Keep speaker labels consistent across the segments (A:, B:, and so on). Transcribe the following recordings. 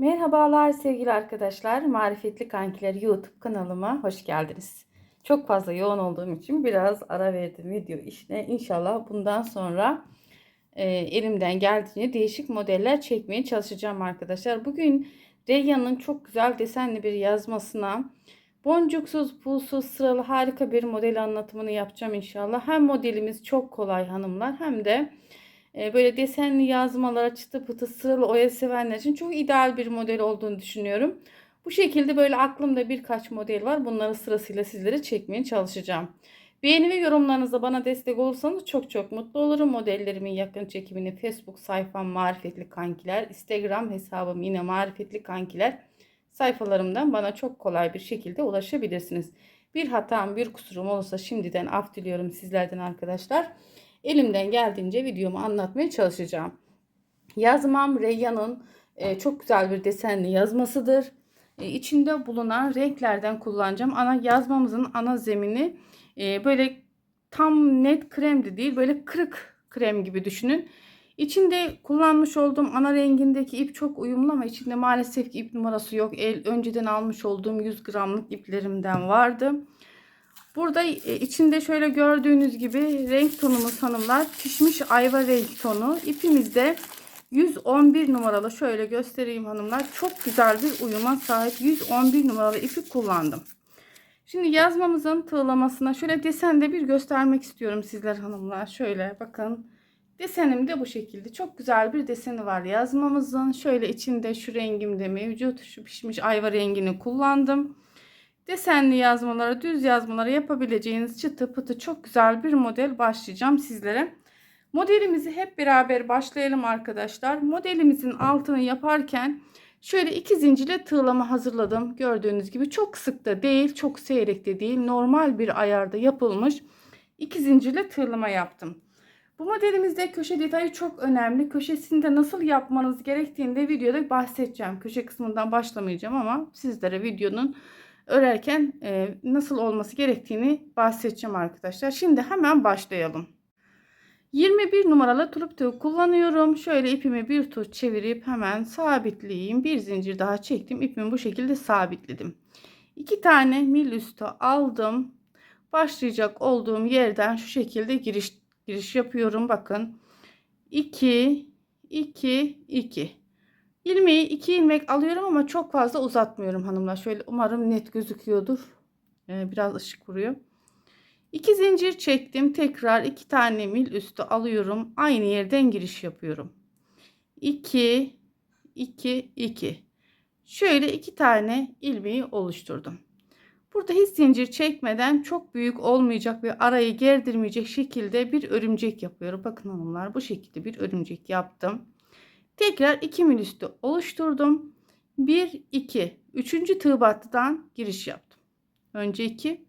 A: Merhabalar sevgili arkadaşlar. Marifetli Kankiler YouTube kanalıma hoş geldiniz. Çok fazla yoğun olduğum için biraz ara verdim video işine. İnşallah bundan sonra e, elimden geldiğince değişik modeller çekmeye çalışacağım arkadaşlar. Bugün Reyyan'ın çok güzel desenli bir yazmasına boncuksuz, pulsuz, sıralı harika bir model anlatımını yapacağım inşallah. Hem modelimiz çok kolay hanımlar hem de e, böyle desenli yazmalara çıtı pıtı sıralı oya sevenler için çok ideal bir model olduğunu düşünüyorum. Bu şekilde böyle aklımda birkaç model var. Bunları sırasıyla sizlere çekmeye çalışacağım. Beğeni ve yorumlarınızla bana destek olursanız çok çok mutlu olurum. Modellerimin yakın çekimini Facebook sayfam Marifetli Kankiler, Instagram hesabım yine Marifetli Kankiler sayfalarımdan bana çok kolay bir şekilde ulaşabilirsiniz. Bir hatam, bir kusurum olursa şimdiden af diliyorum sizlerden arkadaşlar elimden geldiğince videomu anlatmaya çalışacağım. Yazmam Reyyan'ın e, çok güzel bir desenli yazmasıdır. E, içinde bulunan renklerden kullanacağım. Ana yazmamızın ana zemini e, böyle tam net krem de değil böyle kırık krem gibi düşünün. İçinde kullanmış olduğum ana rengindeki ip çok uyumlu ama içinde maalesef ki ip numarası yok. El önceden almış olduğum 100 gramlık iplerimden vardı. Burada e, içinde şöyle gördüğünüz gibi renk tonumuz hanımlar pişmiş ayva renk tonu. İpimizde 111 numaralı şöyle göstereyim hanımlar. Çok güzel bir uyuma sahip 111 numaralı ipi kullandım. Şimdi yazmamızın tığlamasına şöyle desende bir göstermek istiyorum sizler hanımlar. Şöyle bakın. Desenim de bu şekilde. Çok güzel bir deseni var yazmamızın. Şöyle içinde şu rengimde mevcut. Şu pişmiş ayva rengini kullandım desenli yazmalara, düz yazmalara yapabileceğiniz çıtı pıtı çok güzel bir model başlayacağım sizlere. Modelimizi hep beraber başlayalım arkadaşlar. Modelimizin altını yaparken şöyle iki zincirle tığlama hazırladım. Gördüğünüz gibi çok sık da değil, çok seyrek de değil. Normal bir ayarda yapılmış iki zincirle tığlama yaptım. Bu modelimizde köşe detayı çok önemli. Köşesinde nasıl yapmanız gerektiğini de videoda bahsedeceğim. Köşe kısmından başlamayacağım ama sizlere videonun örerken e, nasıl olması gerektiğini bahsedeceğim arkadaşlar. Şimdi hemen başlayalım. 21 numaralı tulip tığ kullanıyorum. Şöyle ipimi bir tur çevirip hemen sabitleyeyim. Bir zincir daha çektim. İpimi bu şekilde sabitledim. İki tane mil üstü aldım. Başlayacak olduğum yerden şu şekilde giriş giriş yapıyorum. Bakın. 2 2 2 İlmeği iki ilmek alıyorum ama çok fazla uzatmıyorum hanımlar. Şöyle umarım net gözüküyordur. Ee, biraz ışık vuruyor. İki zincir çektim. Tekrar iki tane mil üstü alıyorum. Aynı yerden giriş yapıyorum. 2 2 2. Şöyle iki tane ilmeği oluşturdum. Burada hiç zincir çekmeden çok büyük olmayacak ve arayı gerdirmeyecek şekilde bir örümcek yapıyorum. Bakın hanımlar bu şekilde bir örümcek yaptım. Tekrar 2 mil üstü oluşturdum. 1 2 3. tığ battıdan giriş yaptım. Önce 2,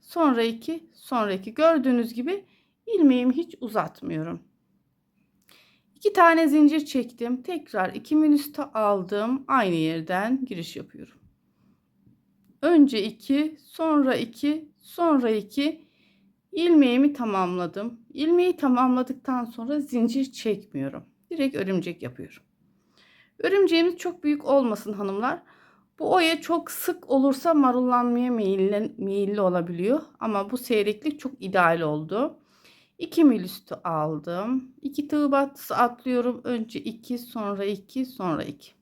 A: sonra 2, sonra 2. Gördüğünüz gibi ilmeğimi hiç uzatmıyorum. 2 tane zincir çektim. Tekrar 2 mil üstü aldım. Aynı yerden giriş yapıyorum. Önce 2, sonra 2, sonra 2 ilmeğimi tamamladım. İlmeği tamamladıktan sonra zincir çekmiyorum. Direkt örümcek yapıyorum. Örümceğimiz çok büyük olmasın hanımlar. Bu oya çok sık olursa marullanmaya meyilli, meyilli olabiliyor. Ama bu seyreklik çok ideal oldu. 2 mil üstü aldım. 2 tığ battısı atlıyorum. Önce 2 sonra 2 sonra 2.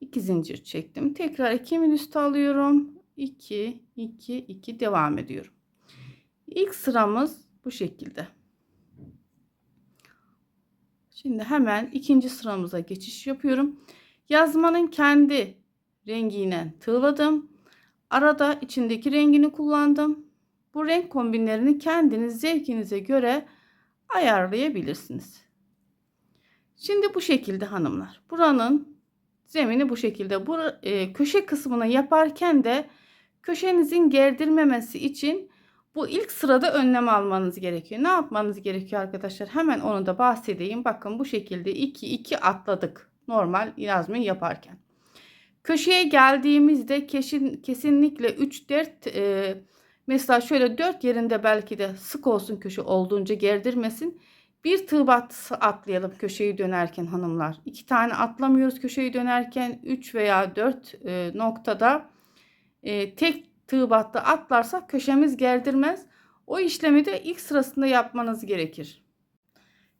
A: 2 zincir çektim. Tekrar 2 mil üstü alıyorum. 2 2 2 devam ediyorum. İlk sıramız bu şekilde. Şimdi hemen ikinci sıramıza geçiş yapıyorum. Yazmanın kendi rengiyle tığladım. Arada içindeki rengini kullandım. Bu renk kombinlerini kendiniz zevkinize göre ayarlayabilirsiniz. Şimdi bu şekilde hanımlar. Buranın zemini bu şekilde. Bu e, köşe kısmını yaparken de köşenizin gerdirmemesi için bu ilk sırada önlem almanız gerekiyor. Ne yapmanız gerekiyor arkadaşlar? Hemen onu da bahsedeyim. Bakın bu şekilde 2 2 atladık. Normal yazmayı yaparken. Köşeye geldiğimizde kesin, kesinlikle 3 4 e, mesela şöyle 4 yerinde belki de sık olsun köşe olduğunca gerdirmesin. Bir tığ battısı atlayalım köşeyi dönerken hanımlar. İki tane atlamıyoruz köşeyi dönerken 3 veya 4 e, noktada e, tek tığ battı atlarsak köşemiz gerdirmez. O işlemi de ilk sırasında yapmanız gerekir.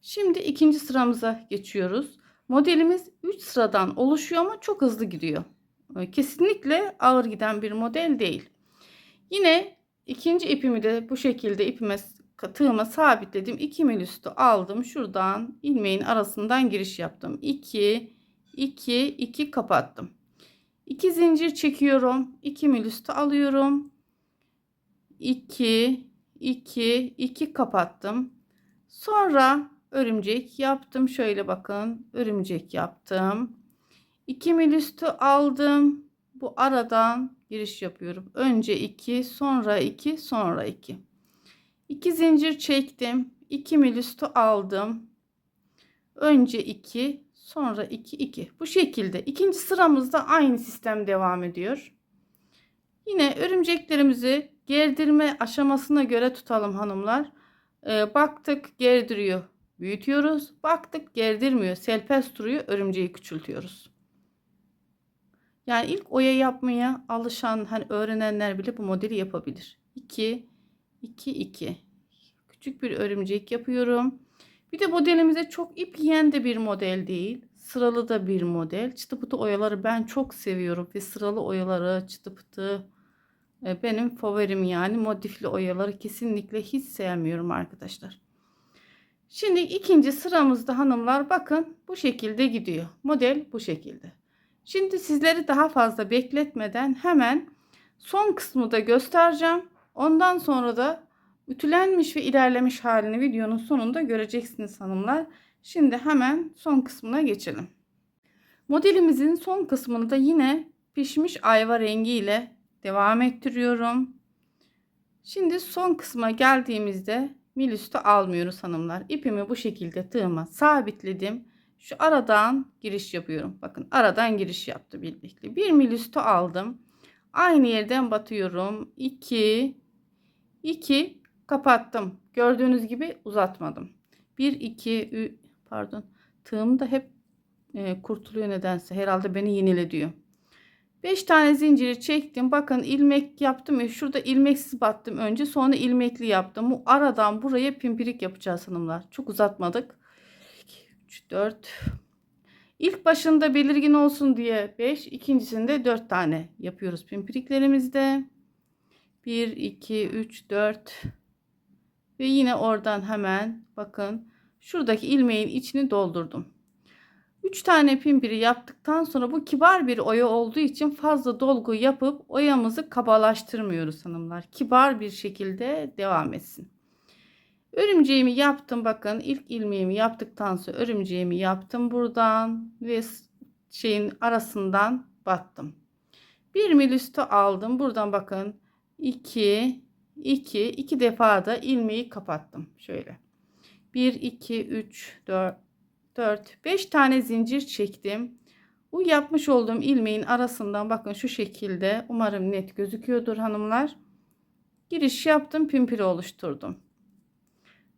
A: Şimdi ikinci sıramıza geçiyoruz. Modelimiz 3 sıradan oluşuyor ama çok hızlı gidiyor. E, kesinlikle ağır giden bir model değil. Yine ikinci ipimi de bu şekilde ipime tığıma sabitledim. 2 mil üstü aldım. Şuradan ilmeğin arasından giriş yaptım. 2 2 2 kapattım. 2 zincir çekiyorum. 2 mil üstü alıyorum. 2 2 2 kapattım. Sonra örümcek yaptım. Şöyle bakın. Örümcek yaptım. 2 mil üstü aldım. Bu aradan giriş yapıyorum. Önce 2, sonra 2, sonra 2. 2 zincir çektim. 2 mil üstü aldım. Önce 2, sonra 2, 2. Bu şekilde. ikinci sıramızda aynı sistem devam ediyor. Yine örümceklerimizi gerdirme aşamasına göre tutalım hanımlar. Ee, baktık gerdiriyor. Büyütüyoruz. Baktık gerdirmiyor. Selpes duruyor. Örümceği küçültüyoruz. Yani ilk oya yapmaya alışan hani öğrenenler bile bu modeli yapabilir. 2 2 2 küçük bir örümcek yapıyorum. Bir de modelimize çok ip yiyen de bir model değil. Sıralı da bir model. Çıtı pıtı oyaları ben çok seviyorum ve sıralı oyaları çıtı pıtı e, benim favorim yani modifli oyaları kesinlikle hiç sevmiyorum arkadaşlar. Şimdi ikinci sıramızda hanımlar bakın bu şekilde gidiyor. Model bu şekilde. Şimdi sizleri daha fazla bekletmeden hemen son kısmı da göstereceğim. Ondan sonra da ütülenmiş ve ilerlemiş halini videonun sonunda göreceksiniz hanımlar. Şimdi hemen son kısmına geçelim. Modelimizin son kısmını da yine pişmiş ayva rengi ile devam ettiriyorum. Şimdi son kısma geldiğimizde mil üstü almıyoruz hanımlar. İpimi bu şekilde tığıma sabitledim. Şu aradan giriş yapıyorum. Bakın aradan giriş yaptı birlikte. Bir mil üstü aldım. Aynı yerden batıyorum. 2 2 kapattım. Gördüğünüz gibi uzatmadım. 1 2 pardon. Tığım da hep e, kurtuluyor nedense. Herhalde beni yenile diyor. 5 tane zinciri çektim. Bakın ilmek yaptım ya. Şurada ilmeksiz battım önce. Sonra ilmekli yaptım. Bu aradan buraya pimpirik yapacağız hanımlar. Çok uzatmadık. 3 4 İlk başında belirgin olsun diye 5, ikincisinde 4 tane yapıyoruz pimpiriklerimizde. 1 2 3 4 ve yine oradan hemen bakın şuradaki ilmeğin içini doldurdum. 3 tane pimpiri yaptıktan sonra bu kibar bir oya olduğu için fazla dolgu yapıp oyamızı kabalaştırmıyoruz hanımlar. Kibar bir şekilde devam etsin. Örümceğimi yaptım bakın ilk ilmeğimi yaptıktan sonra örümceğimi yaptım buradan ve şeyin arasından battım. Bir mil üstü aldım buradan bakın 2 2 2 defa da ilmeği kapattım. Şöyle. 1 2 3 4 4 5 tane zincir çektim. Bu yapmış olduğum ilmeğin arasından bakın şu şekilde umarım net gözüküyordur hanımlar. Giriş yaptım pimpiri oluşturdum.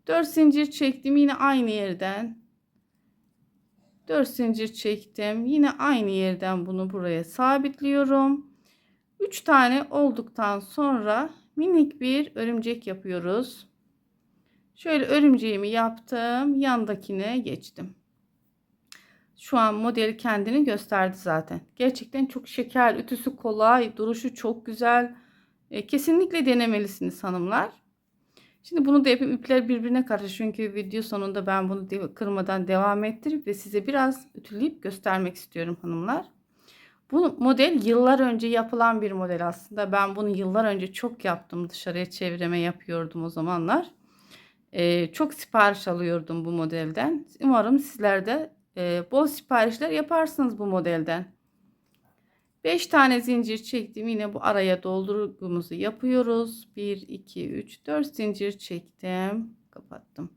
A: 4 zincir çektim yine aynı yerden. 4 zincir çektim yine aynı yerden bunu buraya sabitliyorum. 3 tane olduktan sonra minik bir örümcek yapıyoruz şöyle örümceğimi yaptım yandakine geçtim şu an model kendini gösterdi zaten gerçekten çok şeker ütüsü kolay duruşu çok güzel e, kesinlikle denemelisiniz hanımlar Şimdi bunu da yapayım. İpler birbirine karşı. Çünkü video sonunda ben bunu kırmadan devam ettirip ve size biraz ütüleyip göstermek istiyorum hanımlar. Bu model yıllar önce yapılan bir model aslında. Ben bunu yıllar önce çok yaptım. Dışarıya çevreme yapıyordum o zamanlar. Ee, çok sipariş alıyordum bu modelden. Umarım sizler de e, bol siparişler yaparsınız bu modelden. 5 tane zincir çektim. Yine bu araya doldurgumuzu yapıyoruz. 1, 2, 3, 4 zincir çektim. Kapattım.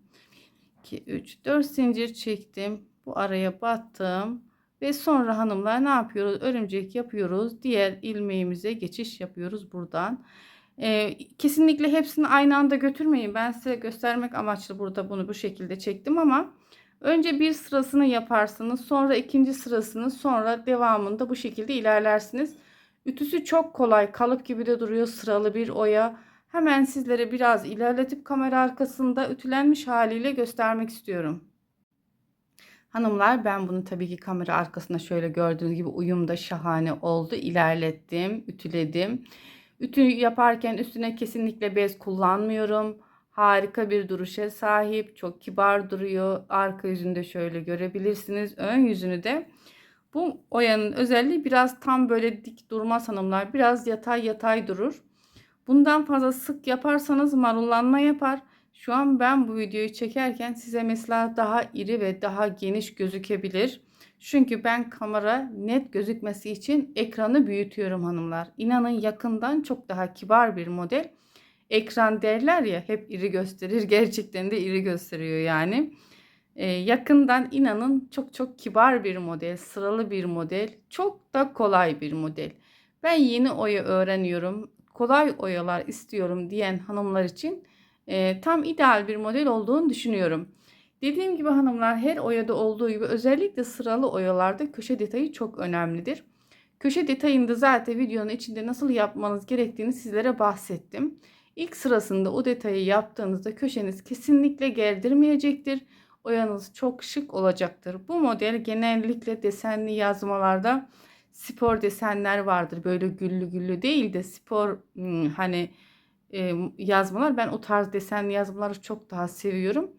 A: 2, 3, 4 zincir çektim. Bu araya battım. Ve sonra hanımlar ne yapıyoruz? Örümcek yapıyoruz. Diğer ilmeğimize geçiş yapıyoruz buradan. Ee, kesinlikle hepsini aynı anda götürmeyin. Ben size göstermek amaçlı burada bunu bu şekilde çektim ama önce bir sırasını yaparsınız. Sonra ikinci sırasını sonra devamında bu şekilde ilerlersiniz. Ütüsü çok kolay. Kalıp gibi de duruyor sıralı bir oya. Hemen sizlere biraz ilerletip kamera arkasında ütülenmiş haliyle göstermek istiyorum. Hanımlar ben bunu tabii ki kamera arkasında şöyle gördüğünüz gibi uyumda şahane oldu. İlerlettim, ütüledim. Ütü yaparken üstüne kesinlikle bez kullanmıyorum. Harika bir duruşa sahip. Çok kibar duruyor. Arka yüzünde şöyle görebilirsiniz. Ön yüzünü de bu oyanın özelliği biraz tam böyle dik durmaz hanımlar. Biraz yatay yatay durur. Bundan fazla sık yaparsanız marullanma yapar. Şu an ben bu videoyu çekerken size mesela daha iri ve daha geniş gözükebilir. Çünkü ben kamera net gözükmesi için ekranı büyütüyorum hanımlar. İnanın yakından çok daha kibar bir model. Ekran derler ya hep iri gösterir. Gerçekten de iri gösteriyor yani. Ee, yakından inanın çok çok kibar bir model, sıralı bir model, çok da kolay bir model. Ben yeni oya öğreniyorum, kolay oyalar istiyorum diyen hanımlar için e, tam ideal bir model olduğunu düşünüyorum. Dediğim gibi hanımlar her oyada olduğu gibi özellikle sıralı oyalarda köşe detayı çok önemlidir. Köşe detayında zaten videonun içinde nasıl yapmanız gerektiğini sizlere bahsettim. İlk sırasında o detayı yaptığınızda köşeniz kesinlikle gerdirmeyecektir. Oyanız çok şık olacaktır. Bu model genellikle desenli yazmalarda spor desenler vardır. Böyle güllü güllü değil de spor hmm, hani yazmalar. Ben o tarz desenli yazmaları çok daha seviyorum.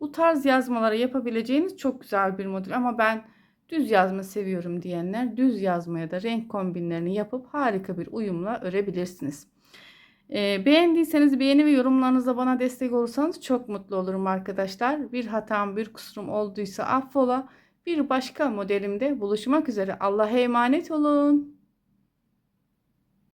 A: Bu tarz yazmaları yapabileceğiniz çok güzel bir model ama ben düz yazma seviyorum diyenler düz yazmaya da renk kombinlerini yapıp harika bir uyumla örebilirsiniz. Beğendiyseniz beğeni ve yorumlarınızla bana destek olursanız çok mutlu olurum arkadaşlar. Bir hatam bir kusurum olduysa affola. Bir başka modelimde buluşmak üzere. Allah'a emanet olun.